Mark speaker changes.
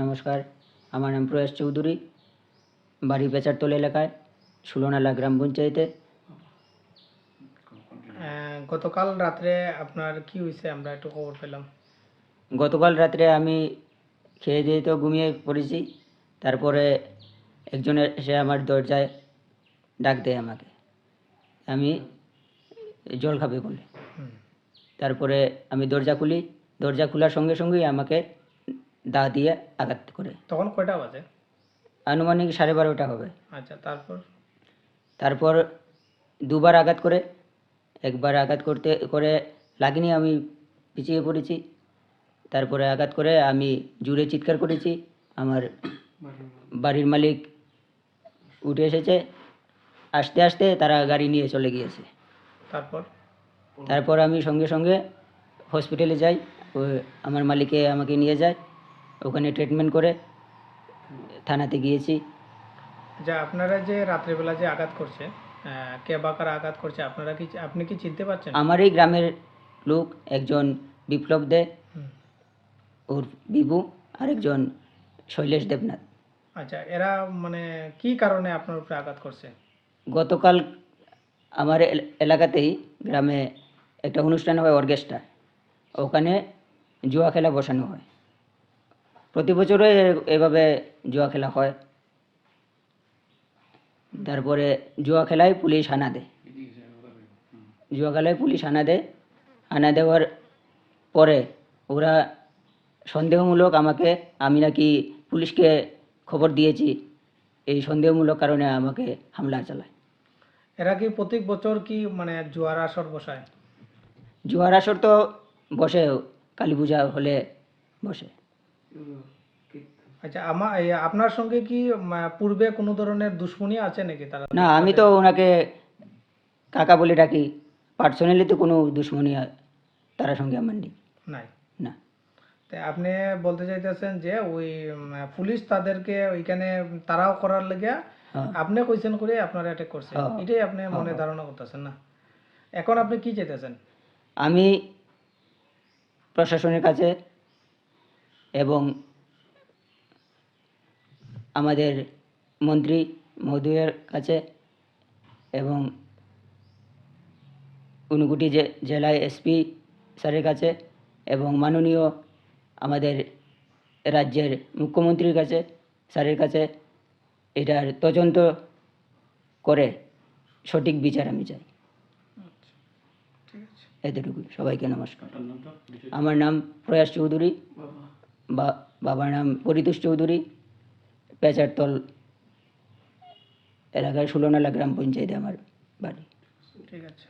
Speaker 1: নমস্কার আমার নাম প্রয়াস চৌধুরী বাড়ি পেচারতল এলাকায় সুলনালা গ্রাম পঞ্চায়েতে।
Speaker 2: গতকাল রাত্রে আপনার কি হয়েছে? আমরা একটু খবর পেলাম।
Speaker 1: গতকাল রাত্রে আমি খেয়ে দিয়ে তো ঘুমিয়ে পড়েছি তারপরে একজন এসে আমার দরজায় ডাক দেয় আমাকে। আমি জল খাবে বলে। তারপরে আমি দরজা খুলি দরজা খোলার সঙ্গে সঙ্গেই আমাকে দা দিয়ে আঘাত করে।
Speaker 2: তখন কয়টা বাজে?
Speaker 1: আনুমানিক সাড়ে বারোটা হবে।
Speaker 2: আচ্ছা তারপর?
Speaker 1: তারপর দুবার আঘাত করে একবার আঘাত করতে করে লাগিনি আমি পিছিয়ে পড়েছি। তারপরে আঘাত করে আমি জুড়ে চিৎকার করেছি আমার বাড়ির মালিক উঠে এসেছে। আস্তে আস্তে তারা গাড়ি নিয়ে চলে গিয়েছে।
Speaker 2: তারপর?
Speaker 1: তারপর আমি সঙ্গে সঙ্গে হসপিটালে যাই আমার মালিকে আমাকে নিয়ে যায়। ওখানে ট্রিটমেন্ট করে থানাতে গিয়েছি।
Speaker 2: আচ্ছা আপনারা যে রাত্রেবেলা যে আঘাত করছে কে বা কারা আঘাত করছে আপনারা কি আপনি কি চিনতে পারছেন?
Speaker 1: আমার এই গ্রামের লোক একজন বিপ্লব দে ওর বিভু আরেকজন শৈলেশ দেবনাথ।
Speaker 2: আচ্ছা এরা মানে কি কারণে আপনার উপরে আঘাত করছে?
Speaker 1: গতকাল আমার এল- এলাকাতেই গ্রামে একটা অনুষ্ঠান হয় অর্কেস্ট্রা। ওখানে জুয়া খেলা বসানো হয়। প্রতি বছরে এভাবে জুয়া খেলা হয়। তারপরে জুয়া খেলায় পুলিশ হানা দেয়। জুয়া খেলায় পুলিশ হানা দেয়। হানা দেওয়ার পরে ওরা সন্দেহমূলক আমাকে আমি নাকি পুলিশকে খবর দিয়েছি এই সন্দেহমূলক কারণে আমাকে হামলা চালায়।
Speaker 2: এরা কি প্রত্যেক বছর কি মানে জোয়ার আসর বসায়?
Speaker 1: জুয়ার আসর তো বসে কালী পূজা হলে বসে।
Speaker 2: আচ্ছা আমার আপনার সঙ্গে কি পূর্বে কোনো ধরনের দুশ্মনী আছে নাকি তারা?
Speaker 1: না আমি তো ওনাকে কাকা বলে ডাকি। পার্সোনালি তো কোনো দুশ্মনী তার সঙ্গে আমার নেই।
Speaker 2: নাই?
Speaker 1: না।
Speaker 2: তা আপনি বলতে চাইতেছেন যে ওই পুলিশ তাদেরকে ওইখানে তারাও করার লেগে
Speaker 1: হ্যাঁ।
Speaker 2: আপনি কইছেন করে আপনারা অ্যাটাক করছে।
Speaker 1: হ্যাঁ।
Speaker 2: এটাই আপনি মনে ধারণা করতেছেন না? এখন আপনি কি চাইতেছেন?
Speaker 1: আমি প্রশাসনের কাছে এবং আমাদের মন্ত্রী মহোদয়ের কাছে এবং ঊনকোটি জেলায় এসপি স্যারের কাছে এবং মাননীয় আমাদের রাজ্যের মুখ্যমন্ত্রীর কাছে স্যারের কাছে এটার তদন্ত করে সঠিক বিচার আমি চাই।
Speaker 2: ঠিক
Speaker 1: এতটুকু সবাইকে নমস্কার। আমার নাম প্রয়াস চৌধুরী। বা বাবার নাম পরিতোষ চৌধুরী পেঁচারতল এলাকায় ষোলনালা গ্রাম পঞ্চায়েতে আমার বাড়ি।
Speaker 2: ঠিক আছে।